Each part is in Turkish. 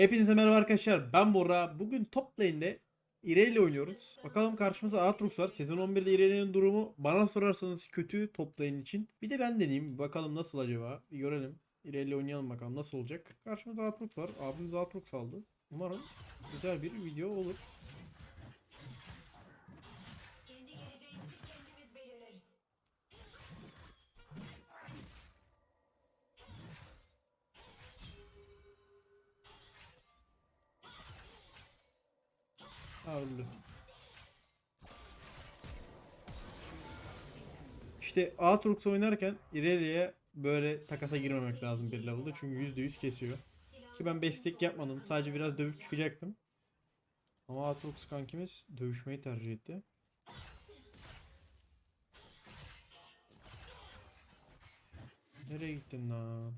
Hepinize merhaba arkadaşlar. Ben Bora. Bugün top lane'de Irelia oynuyoruz. Bakalım karşımızda Aatrox var. Sezon 11'de Irelia'nın durumu bana sorarsanız kötü top lane için. Bir de ben deneyeyim. Bakalım nasıl acaba. Bir görelim. Irelia oynayalım bakalım nasıl olacak. Karşımızda Aatrox var. Abimiz Aatrox aldı. Umarım güzel bir video olur. Ha. İşte Aatrox oynarken Irelia'ya böyle takasa girmemek lazım bir level'da. Çünkü %100 kesiyor. Ki ben bestek yapmadım. Sadece biraz dövüp çıkacaktım. Ama Aatrox kankimiz dövüşmeyi tercih etti. Nereye gittin lan?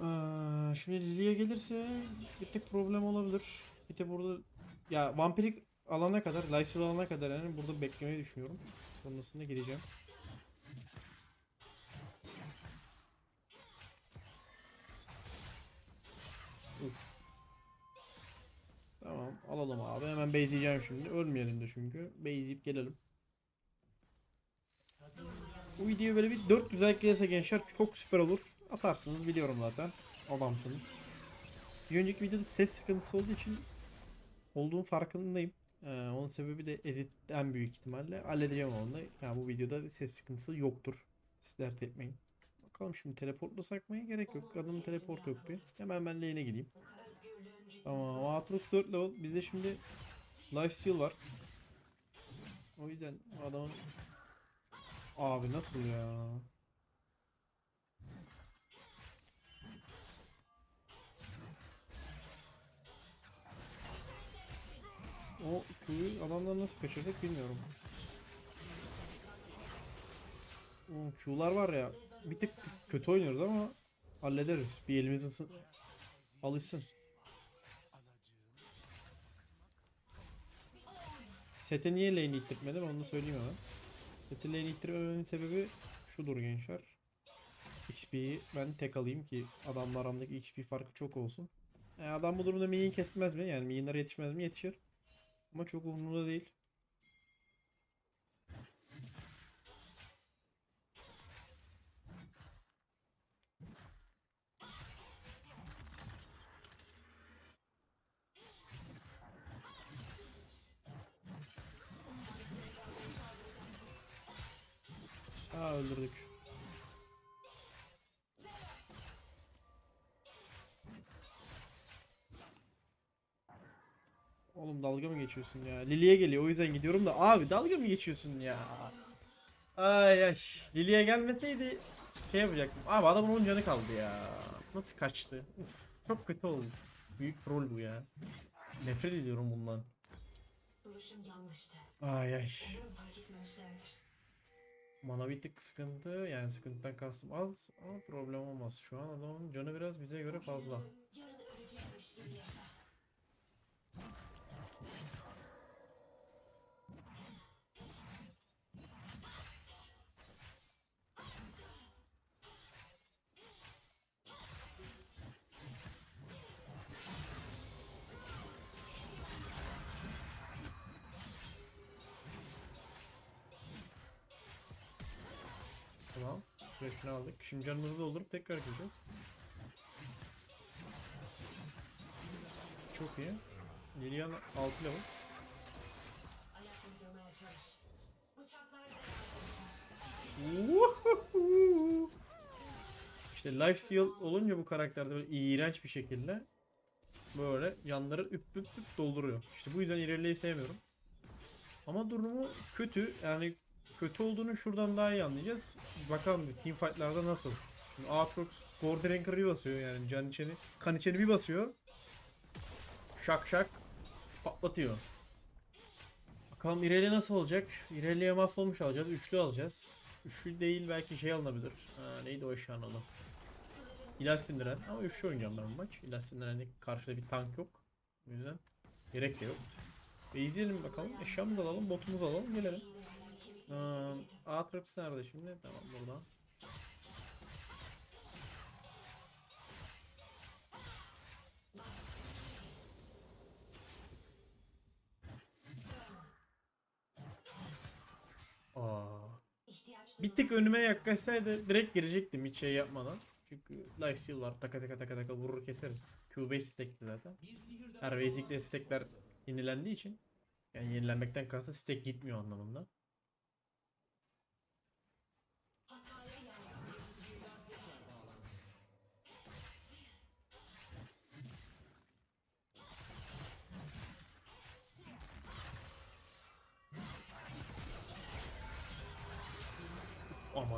Aa, şimdi Lilia gelirse bir tek problem olabilir. Bir de burada ya vampirik alana kadar, Lysel alana kadar yani burada beklemeyi düşünüyorum. Sonrasında gireceğim. Uf. Tamam alalım abi. Hemen base'leyeceğim şimdi. Ölmeyelim de çünkü. Base'leyip gelelim. Bu videoya böyle bir 4 like gelirse gençler çok süper olur. Atarsınız biliyorum zaten. Adamsınız. Bir önceki videoda ses sıkıntısı olduğu için olduğum farkındayım. Ee, onun sebebi de editten büyük ihtimalle. Halledeceğim onu da. Yani bu videoda ses sıkıntısı yoktur. Siz dert etmeyin. Bakalım şimdi teleportlasak mı? Gerek yok. Adamın teleport yok bir. Hemen ben lane'e gideyim. Ritmi Tamam. Aatrox 4 level. Bizde şimdi Lifesteal var. O yüzden adamın... Abi nasıl ya? O Q'yu adamlar nasıl kaçırdık bilmiyorum. O Q'lar var ya bir tık kötü oynuyoruz ama hallederiz. Bir elimiz ısı alışsın. Sete niye lane ittirmedim onu söyleyeyim hemen. Sete lane ittirmememin sebebi şudur gençler. XP'yi ben tek alayım ki adamla aramdaki XP farkı çok olsun. E, adam bu durumda minyon kesmez mi? Yani minyonlara yetişmez mi? Yetişir. Ama çok umurumda değil. Aa öldürdük. Oğlum dalga mı geçiyorsun ya? Lili'ye geliyor o yüzden gidiyorum da abi dalga mı geçiyorsun ya? Ay ay. Lili'ye gelmeseydi şey yapacaktım. Abi adamın 10 canı kaldı ya. Nasıl kaçtı? Uf, çok kötü oldu. Büyük troll bu ya. Nefret ediyorum bundan. duruşum yanlıştı. Ay ay. Mana bir tık sıkıntı yani sıkıntıdan kastım az ama problem olmaz. Şu an adamın canı biraz bize göre fazla. Süreçini aldık. Şimdi canımızı doldurup tekrar gireceğiz. Çok iyi. Lilian 6 level. İşte lifesteal olunca bu karakterde böyle iğrenç bir şekilde böyle yanları üp üp üp dolduruyor. İşte bu yüzden ilerleyi sevmiyorum. Ama durumu kötü. Yani kötü olduğunu şuradan daha iyi anlayacağız. Bakalım bir team fight'larda nasıl. Şimdi Aatrox Gordon Anchor'ı basıyor yani can içeni. Kan içeni bir basıyor. Şak şak patlatıyor. Bakalım Irelia nasıl olacak? Irelia'ya mahvolmuş alacağız. Üçlü alacağız. Üçlü değil belki şey alınabilir. Ha, neydi o eşyanın adı? İlaç sindiren. Ama üçlü oynayacağım ben bu maç. İlaç sindirenlik karşıda bir tank yok. O yüzden gerek de yok. Ve izleyelim bakalım. Eşyamızı alalım, botumuzu alalım, gelelim. Ee, A trapisi nerede şimdi? Tamam buradan. Aa. Bir tık önüme yaklaşsaydı direkt girecektim hiç şey yapmadan. Çünkü life lifesteal var. Taka taka taka taka vurur keseriz. Q5 stekli zaten. Her vesic'de stekler yenilendiği için. Yani yenilenmekten kastı stek gitmiyor anlamında.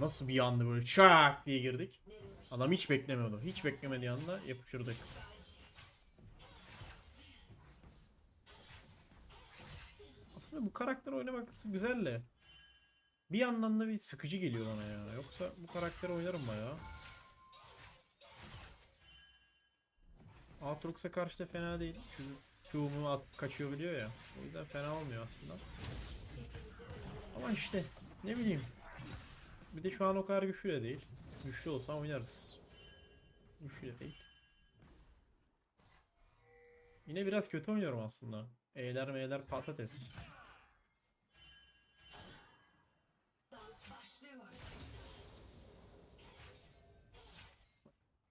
Nasıl bir anda böyle çak diye girdik. Adam hiç beklemiyordu. Hiç beklemediği anda yapıştırdık. Aslında bu karakter oynaması güzel de. Bir yandan da bir sıkıcı geliyor bana ya. Yoksa bu karakteri oynarım bayağı. Aatrox'a karşı da fena değil. Çünkü çoğumu at kaçıyor biliyor ya. O yüzden fena olmuyor aslında. Ama işte ne bileyim. Bir de şu an o kadar güçlü de değil. Güçlü olsa oynarız. Güçlü de değil. Yine biraz kötü oynuyorum aslında. E'ler M'ler patates.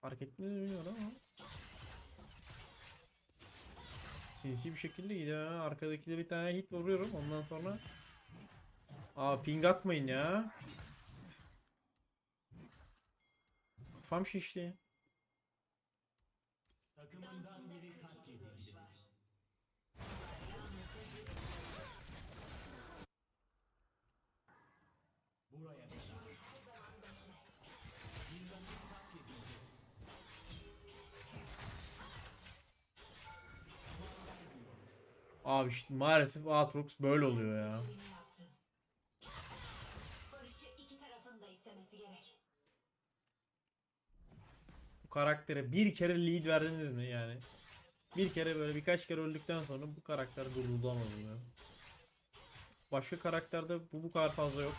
Fark ettiğini bilmiyorum ama. Sinsi bir şekilde gidiyor. ha. Arkadakilere bir tane hit vuruyorum. Ondan sonra Aa ping atmayın ya. Kafam şişti. Dansında pek duruş var. Abi işte maalesef Aatrox böyle oluyor ya. Bu karaktere bir kere lead verdiniz mi yani? Bir kere böyle birkaç kere öldükten sonra bu karakter durdurulamaz ya. Başka karakterde bu bu kadar fazla yok.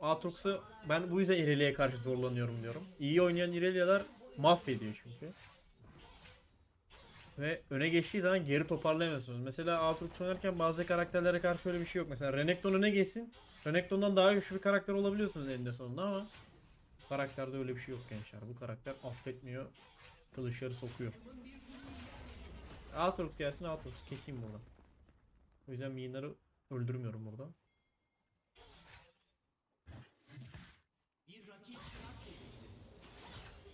Aatrox'u ben bu yüzden Irelia'ya karşı zorlanıyorum diyorum. İyi oynayan Irelia'lar mahvediyor çünkü. Ve öne geçtiği zaman geri toparlayamıyorsunuz. Mesela Aatrox oynarken bazı karakterlere karşı öyle bir şey yok. Mesela Renekton öne geçsin. Renekton'dan daha güçlü bir karakter olabiliyorsunuz eninde sonunda ama karakterde öyle bir şey yok gençler. Bu karakter affetmiyor. Kılıçları sokuyor. Aatrox gelsin Aatrox keseyim burada. O yüzden minları öldürmüyorum burada.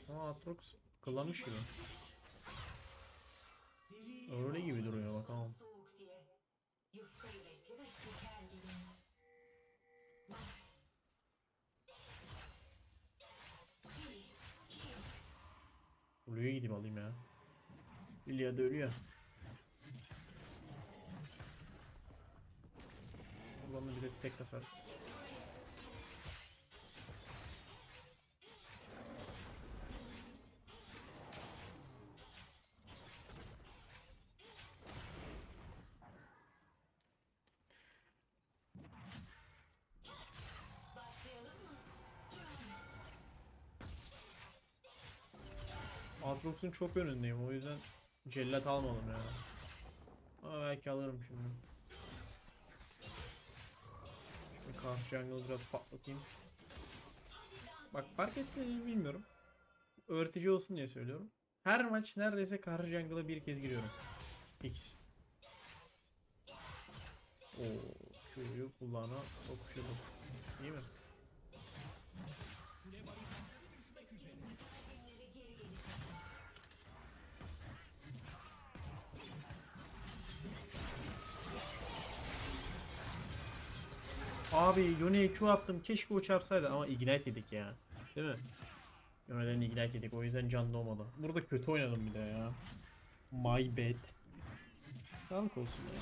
Ama Aatrox kıllanmış gibi. Öyle gibi duruyor bakalım. Blue'ya gideyim alayım ya. Lilia da ölüyor. Buradan da bir de stack kasarız. Aatrox'un çok önündeyim o yüzden cellat almadım ya. Ama belki alırım şimdi. Şimdi karşı jungle biraz patlatayım. Bak fark etmediğini bilmiyorum. Öğretici olsun diye söylüyorum. Her maç neredeyse karşı jungle'a bir kez giriyorum. X. Oo, şuyu kulağına sokuşalım. İyi mi? Abi Yone'ye Q attım. Keşke o çarpsaydı ama ignite yedik ya. Değil mi? Yone'den ignite yedik. O yüzden can doğmadı. Burada kötü oynadım bir de ya. My bad. Sağlık olsun ya.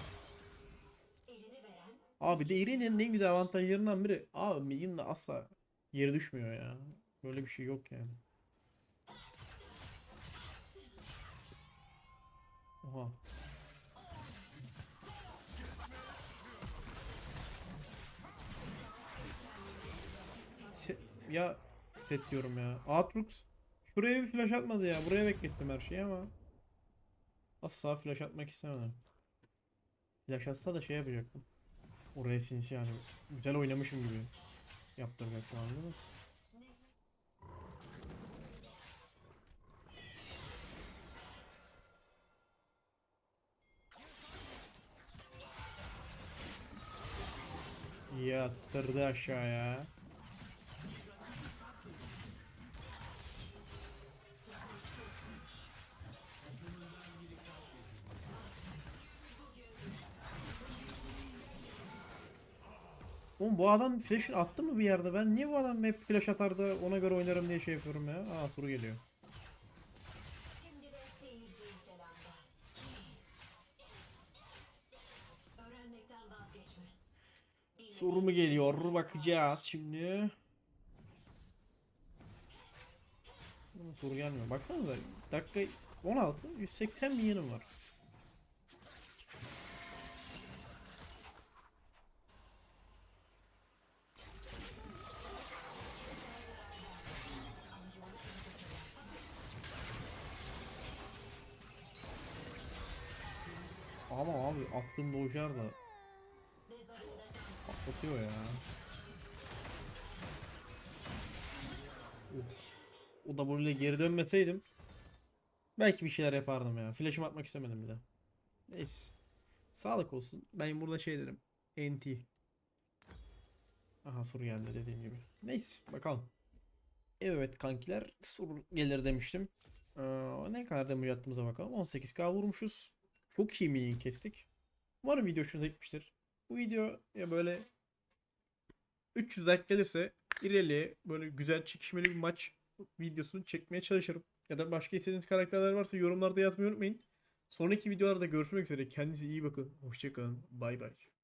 Abi de Irene'nin en güzel avantajlarından biri. Abi Minion da asla yere düşmüyor ya. Böyle bir şey yok yani. Oha. Se- ya set diyorum ya. Aatrox şuraya bir flash atmadı ya. Buraya beklettim her şeyi ama asla flash atmak istemedim. Flash atsa da şey yapacaktım. Oraya sinsi yani. Güzel oynamışım gibi. Yaptıracaktım anladınız? Yatırdı aşağıya. Oğlum bu adam flash'ını attı mı bir yerde? Ben niye bu adam hep flash atar da ona göre oynarım diye şey yapıyorum ya. Aa soru geliyor. Soru mu geliyor? Bakacağız şimdi. Soru gelmiyor. Baksanıza dakika 16 180 bin yanım var. Attığım dojar da patlatıyor ya. Uf. O W ile geri dönmeseydim belki bir şeyler yapardım ya. Flash'ımı atmak istemedim bir de. Neyse. Sağlık olsun. Ben burada şey derim. NT. Aha soru geldi dediğim gibi. Neyse bakalım. Evet kankiler soru gelir demiştim. Ee, ne kadar damage attığımıza bakalım. 18k vurmuşuz. Çok iyi milyon kestik. Umarım video hoşunuza gitmiştir. Bu video ya böyle 300 like gelirse ileriye böyle güzel çekişmeli bir maç videosunu çekmeye çalışırım. Ya da başka istediğiniz karakterler varsa yorumlarda yazmayı unutmayın. Sonraki videolarda görüşmek üzere. Kendinize iyi bakın. Hoşçakalın. Bay bay.